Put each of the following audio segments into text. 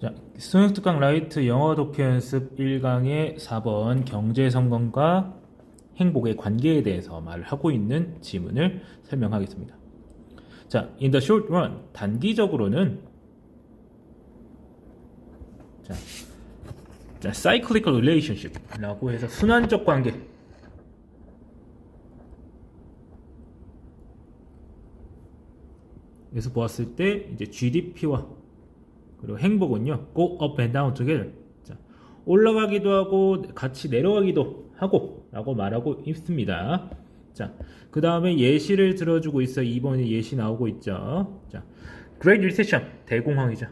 자, 수능특강 라이트 영어 독해 연습 1강의 4번 경제 성공과 행복의 관계에 대해서 말을 하고 있는 지문을 설명하겠습니다. 자, in the short run 단기적으로는 자, 자 cyclical relationship라고 해서 순환적 관계 에서 보았을 때 이제 GDP와 그리고 행복은요 go up and down together 자, 올라가기도 하고 같이 내려가기도 하고 라고 말하고 있습니다 자, 그 다음에 예시를 들어주고 있어 이번에 예시 나오고 있죠 자, Great Recession 대공황이죠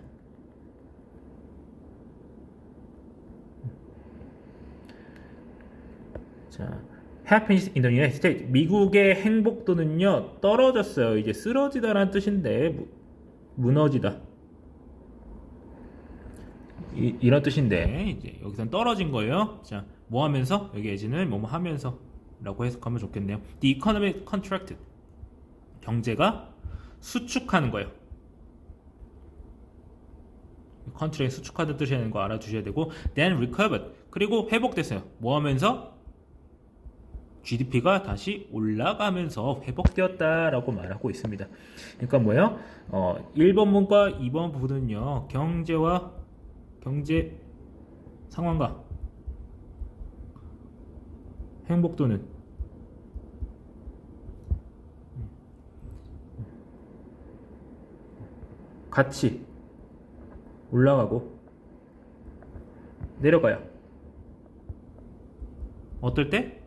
자, happiness in the United States. 미국의 행복도는요 떨어졌어요. 이제 쓰러지다라는 뜻인데 무, 무너지다. 이, 이런 뜻인데 이제 여기선 떨어진 거예요. 자, 뭐 하면서 여기 예지는 뭐뭐 하면서라고 해석하면 좋겠네요. The economy contracted. 경제가 수축하는 거예요. 컨트랙 수축하는 뜻이라는 거 알아두셔야 되고 then recovered 그리고 회복됐어요. 뭐 하면서 GDP가 다시 올라가면서 회복되었다라고 말하고 있습니다. 그러니까 뭐예요? 어, 1번 문과 2번 부분은요. 경제와 경제 상황과 행복도는 같이 올라가고 내려가요. 어떨 때?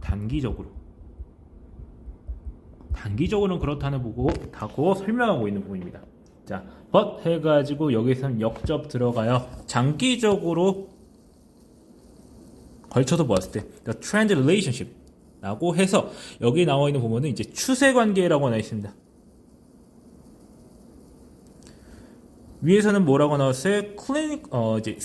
단기적으로. 단기적으로는 그렇다는 보고 다고 설명하고 있는 부분입니다. 자, but 해가지고 여기서는 역접 들어가요. 장기적으로 걸쳐서 보았을 때 the trend relationship 라고 해서 여기 나와 있는 부분은 이제 추세 관계라고 나와 있습니다. 위에서는 뭐라고 나왔어요? 클리닉 어 이제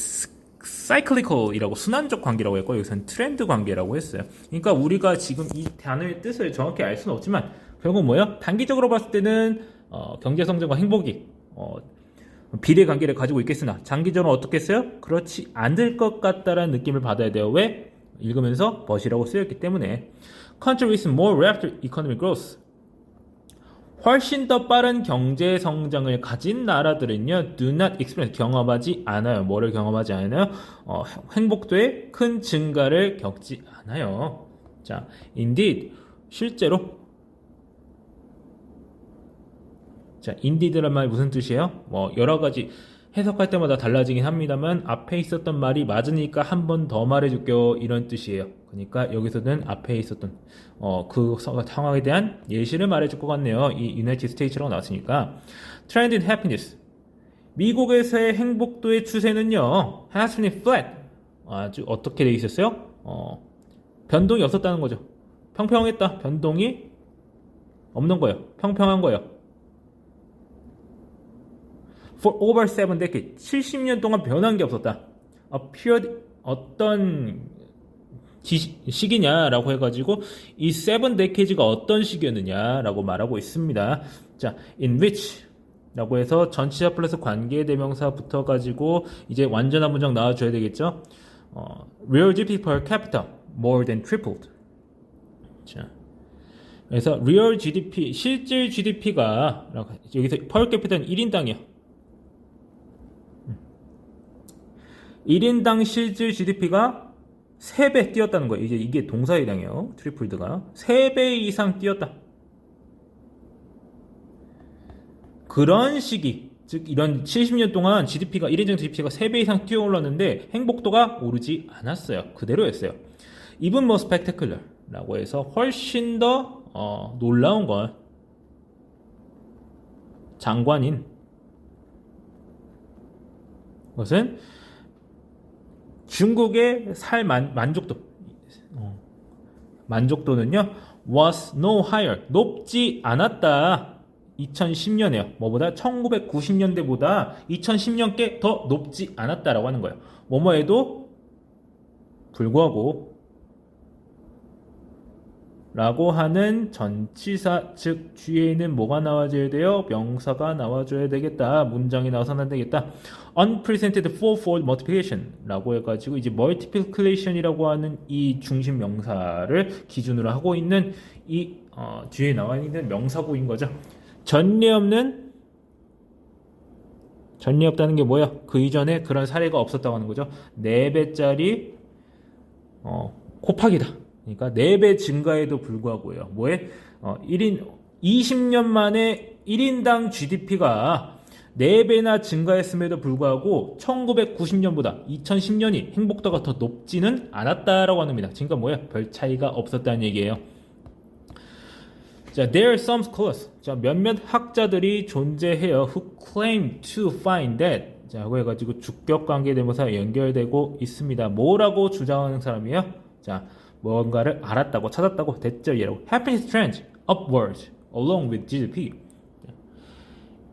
사이클리컬이라고 순환적 관계라고 했고 여기서는 트렌드 관계라고 했어요. 그러니까 우리가 지금 이 단어의 뜻을 정확히 알 수는 없지만 결국 뭐예요? 단기적으로 봤을 때는 어, 경제 성장과 행복이 어, 비례 관계를 가지고 있겠으나 장기적으로 어떻겠어요? 그렇지 않을 것 같다라는 느낌을 받아야 돼요. 왜? 읽으면서 벗이라고 쓰였기 때문에 country with more rapid economic growth 훨씬 더 빠른 경제 성장을 가진 나라들은요, do not experience 경험하지 않아요. 뭐를 경험하지 않아요? 어, 행복도의 큰 증가를 겪지 않아요. 자, indeed 실제로 자, indeed란 말이 무슨 뜻이에요? 뭐 여러 가지 해석할 때마다 달라지긴 합니다만 앞에 있었던 말이 맞으니까 한 번 더 말해줄게요 이런 뜻이에요. 그러니까 여기서는 앞에 있었던 어, 그 상황에 대한 예시를 말해줄 것 같네요. 이 유나이티드 스테이츠라고 나왔으니까 in happiness 미국에서의 행복도의 추세는요 has been flat 아주 어떻게 돼 있었어요? 어, 변동이 없었다는 거죠. 평평했다. 변동이 없는 거예요. 평평한 거예요. For over seven decades 70년 동안 변한 게 없었다. A period 어떤 기, 시기냐라고 해가지고 이 seven decades가 어떤 시기였느냐라고 말하고 있습니다. 자, in which 라고 해서 전치사 플러스 관계 대명사 붙어가지고 이제 완전한 문장 나와줘야 되겠죠. 어, real GDP per capita more than tripled. 자, 그래서 real GDP 실질 GDP가 여기서 per capita는 1인당이야. 1인당 실질 GDP가 3배 뛰었다는 거예요. 이제 이게 동사해당해요. 트리플드가. 3배 이상 뛰었다. 그런 시기, 즉 이런 70년 동안 GDP가 1인당 GDP가 3배 이상 뛰어 올랐는데 행복도가 오르지 않았어요. 그대로였어요. Even more spectacular 라고 해서 훨씬 더 어, 놀라운 건 장관인 것은 중국의 살 만, 만족도 어, 만족도는요 was no higher 높지 않았다. 2010년에요. 뭐보다? 1990년대보다 2010년께 더 높지 않았다라고 하는 거예요. 뭐뭐에도 불구하고 라고 하는 전치사 즉 뒤에는 뭐가 나와줘야 돼요? 명사가 나와줘야 되겠다. 문장이 나와서는 안 되겠다. unpresented fourfold multiplication 라고 해가지고 이제 multiplication이라고 하는 이 중심 명사를 기준으로 하고 있는 이 어, 뒤에 나와 있는 명사구인 거죠. 전례 없는 전례 없다는 게 뭐야? 그 이전에 그런 사례가 없었다고 하는 거죠. 4배짜리 어, 곱하기다. 그러니까 4배 증가에도 불구하고요. 뭐에? 어, 1인 20년 만에 1인당 GDP가 4배나 증가했음에도 불구하고 1990년보다 2010년이 행복도가 더 높지는 않았다라고 합니다. 그러니까 뭐야? 별 차이가 없었다는 얘기예요. 자, there are some scholars. 자, 몇몇 학자들이 존재해요. who claim to find that. 자, 하고 해가지고 주격 관계 대명사 연결되고 있습니다. 뭐라고 주장하는 사람이에요? 자, 뭔가를 알았다고 찾았다고 됐죠이라고. happiness trend upward along with GDP.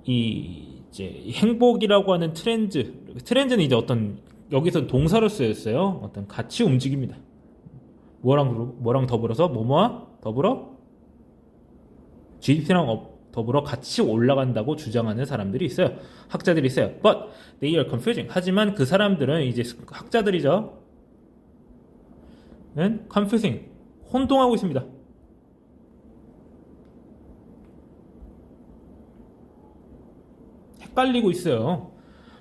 이 이제 행복이라고 하는 트렌드. 트렌드는 이제 어떤 여기서 동사로 쓰였어요. 어떤 같이 움직입니다. 뭐랑 뭐랑 더불어서 뭐뭐와 더불어 GDP랑 더불어 같이 올라간다고 주장하는 사람들이 있어요. 학자들이 있어요. But they are confusing. 하지만 그 사람들은 이제 학자들이죠. 는 confusing. 혼동하고 있습니다. 헷갈리고 있어요.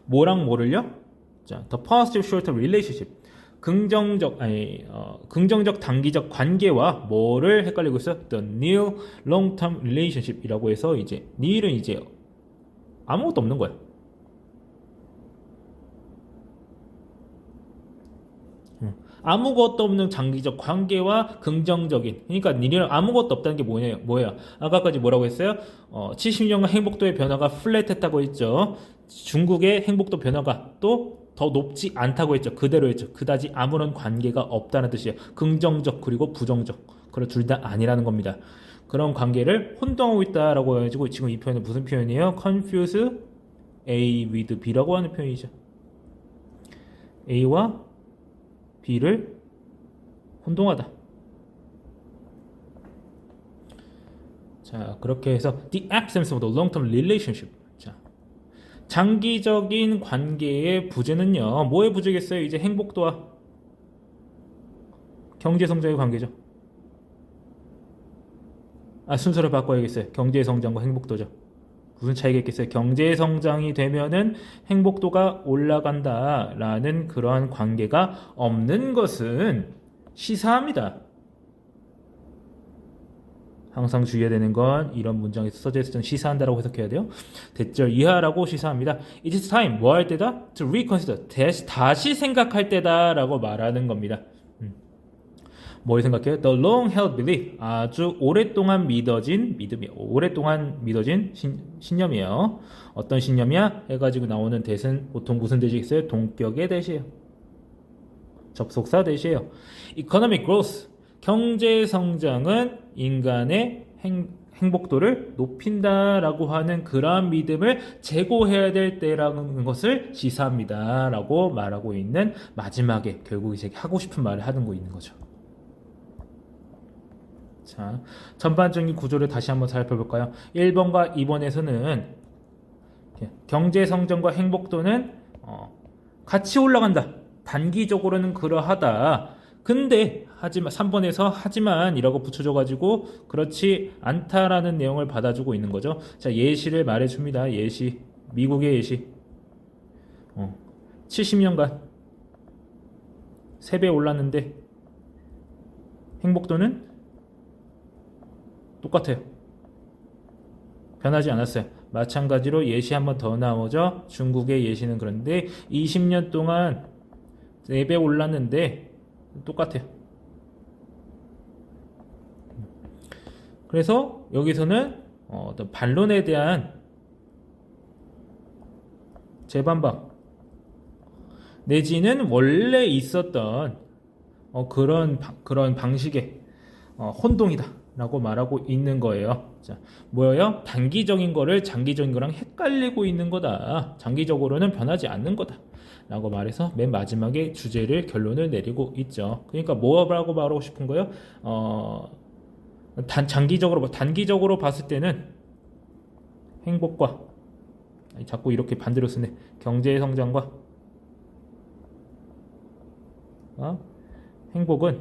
뭐랑 뭐를요? 자, the positive short relationship. 긍정적 아니 어, 긍정적 단기적 관계와 뭐를 헷갈리고 있어? The new long-term relationship이라고 해서 이제 new는 이제 아무것도 없는 거야. 아무것도 없는 장기적 관계와 긍정적인 그러니까 니는 아무것도 없다는 게 뭐예요? 뭐예요? 아까까지 뭐라고 했어요? 어, 70년간 행복도의 변화가 플랫했다고 했죠. 중국의 행복도 변화가 또더 높지 않다고 했죠. 그대로 했죠. 그다지 아무런 관계가 없다는 뜻이에요. 긍정적 그리고 부정적. 그런 둘 다 아니라는 겁니다. 그런 관계를 혼동하고 있다라고 해가지고 지금 이 표현은 무슨 표현이에요? confuse A with B라고 하는 표현이죠. A와 B를 혼동하다. 자, 그렇게 해서 the absence of the long-term relationship. 자, 장기적인 관계의 부재는요. 뭐의 부재겠어요? 이제 행복도와 경제 성장의 관계죠. 아, 순서를 바꿔야겠어요. 경제 성장과 행복도죠. 무슨 차이가 있겠어요? 경제 성장이 되면은 행복도가 올라간다라는 그러한 관계가 없는 것은 시사합니다. 항상 주의해야 되는 건 이런 문장에서 써져 있을 때 시사한다라고 해석해야 돼요. 대절 이하라고 시사합니다. It is time 뭐 할 때다? To reconsider 다시, 다시 생각할 때다라고 말하는 겁니다. 음. 뭘 생각해요? The long-held belief 아주 오랫동안 믿어진 믿음이 오랫동안 믿어진 신, 신념이에요. 어떤 신념이야? 해가지고 나오는 대신 보통 무슨 대시 있어요? 동격의 대시예요. 접속사 대시예요. Economic growth 경제 성장은 인간의 행, 행복도를 높인다라고 하는 그러한 믿음을 제고해야 될 때라는 것을 시사합니다라고 말하고 있는 마지막에 결국 이제 하고 싶은 말을 하는 거 있는 거죠. 자, 전반적인 구조를 다시 한번 살펴볼까요? 1번과 2번에서는 경제 성장과 행복도는 어, 같이 올라간다. 단기적으로는 그러하다. 근데 하지만 3번에서 하지만 이라고 붙여줘 가지고 그렇지 않다라는 내용을 받아주고 있는 거죠. 자 예시를 말해 줍니다. 예시 미국의 예시 어, 70년간 3배 올랐는데 행복도는 똑같아요. 변하지 않았어요. 마찬가지로 예시 한 번 더 나오죠. 중국의 예시는 그런데 20년 동안 4배 올랐는데 똑같아요. 그래서 여기서는 어떤 반론에 대한 재반박 내지는 원래 있었던 어 그런 그런 방식의 어 혼동이다 라고 말하고 있는 거예요. 자, 뭐예요? 단기적인 거를 장기적인 거랑 헷갈리고 있는 거다. 장기적으로는 변하지 않는 거다. 라고 말해서 맨 마지막에 주제를 결론을 내리고 있죠. 그러니까 뭐라고 말하고 싶은 거예요? 어, 단 장기적으로 단기적으로 봤을 때는 행복과 자꾸 이렇게 반대로 쓰네 경제 성장과 어? 행복은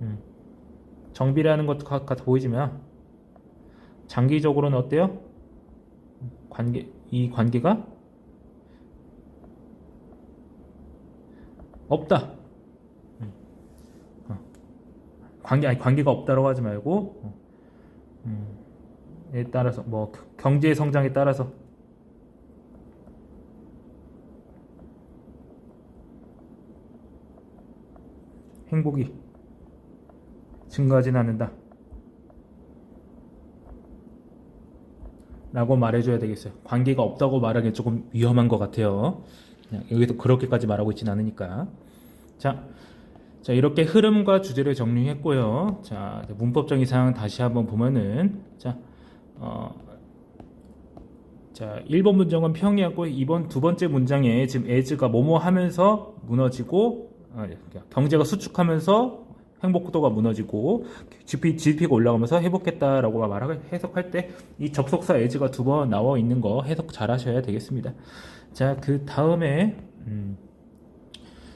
음, 정비라는 가- 같아 보이지만 장기적으로는 어때요? 관계 이 관계가 없다. 음. 어. 관계 아니 관계가 없다라고 하지 말고 어. 음. 에 따라서 뭐 겨- 경제 성장에 따라서 행복이 증가하진 않는다. 라고 말해줘야 되겠어요. 관계가 없다고 말하기 조금 위험한 것 같아요. 여기서 그렇게까지 말하고 있진 않으니까. 자, 자 이렇게 흐름과 주제를 정리했고요. 자 문법적인 사항 다시 한번 보면은 자, 어, 자 1번 문장은 평이하고 2번 두 번째 문장에 지금 as가 뭐뭐 하면서 무너지고 아, 경제가 수축하면서 행복도가 무너지고 GDP, GDP가 올라가면서 회복했다라고 말하고 해석할 때 이 접속사 as가 두 번 나와 있는 거 해석 잘 하셔야 되겠습니다. 자, 그 다음에 음,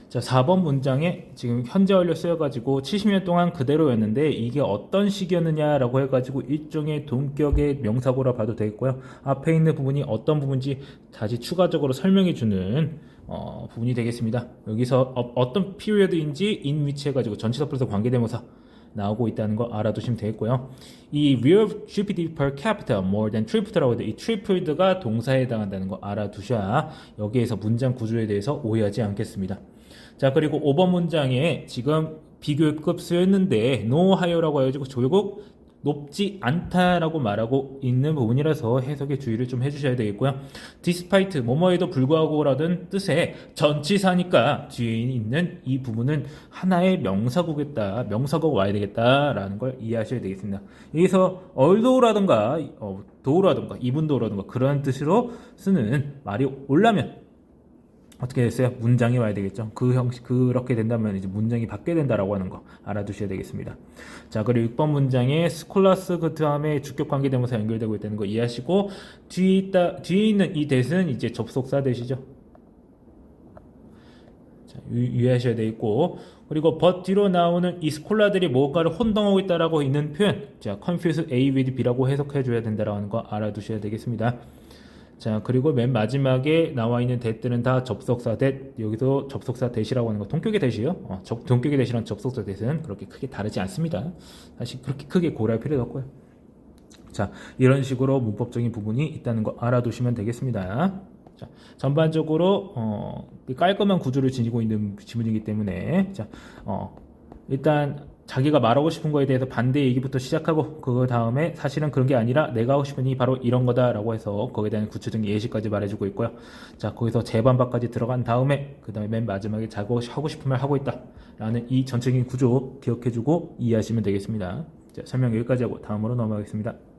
자, 4번 문장에 지금 현재 완료 쓰여가지고 70년 동안 그대로였는데 이게 어떤 시기였느냐라고 해가지고 일종의 동격의 명사고라 봐도 되겠고요. 앞에 있는 부분이 어떤 부분인지 다시 추가적으로 설명해주는 어, 부분이 되겠습니다. 여기서 어, 떤 피리어드인지 in which 해가지고 전치사 플러스 관계대명사 나오고 있다는 거 알아두시면 되겠고요. 이 real GDP per capita more than tripled라고 해도 이 tripled가 동사에 해당한다는 거 알아두셔야 여기에서 문장 구조에 대해서 오해하지 않겠습니다. 자 그리고 5번 문장에 지금 비교급 쓰였는데 no higher라고 해가지고 조국 높지 않다라고 말하고 있는 부분이라서 해석에 주의를 좀 해주셔야 되겠고요. despite 뭐뭐에도 불구하고라는 뜻의 전치사니까 뒤에 있는 이 부분은 하나의 명사구겠다, 명사구가 와야 되겠다라는 걸 이해하셔야 되겠습니다. 여기서 although라든가 어, even thoughla든가 그런 뜻으로 쓰는 말이 올라면 어떻게 됐어요? 문장이 와야 되겠죠. 그 형식 그렇게 된다면 이제 문장이 받게 된다라고 하는 거 알아두셔야 되겠습니다. 자 그리고 6번 문장에 스콜라스 그 다음에 주격 관계 대명사 연결되고 있다는 거 이해하시고 뒤에 있다 뒤에 있는 이 대는 이제 접속사 대시죠. 자, 유, 유의하셔야 되겠고 그리고 but 뒤로 나오는 이 스콜라들이 뭔가를 혼동하고 있다라고 있는 표현 자 confuse A with B라고 해석해 줘야 된다라는 거 알아두셔야 되겠습니다. 자 그리고 맨 마지막에 나와 있는 대들은 다 접속사 대 여기서 접속사 대시라고 하는 거 동격의 대시요. 어, 접, 동격의 대시랑 접속사 대는 그렇게 크게 다르지 않습니다. 사실 그렇게 크게 고려할 필요도 없고요. 자 이런 식으로 문법적인 부분이 있다는 거 알아두시면 되겠습니다. 자 전반적으로 어, 깔끔한 구조를 지니고 있는 지문이기 때문에 자 어, 일단 자기가 말하고 싶은 거에 대해서 반대 얘기부터 시작하고 그 다음에 사실은 그런 게 아니라 내가 하고 싶은 이 바로 이런 거다라고 해서 거기에 대한 구체적인 예시까지 말해주고 있고요. 자 거기서 재반박까지 들어간 다음에 그 다음에 맨 마지막에 자고 하고 싶은 말 하고 있다라는 이 전체적인 구조 기억해주고 이해하시면 되겠습니다. 자 설명 여기까지 하고 다음으로 넘어가겠습니다.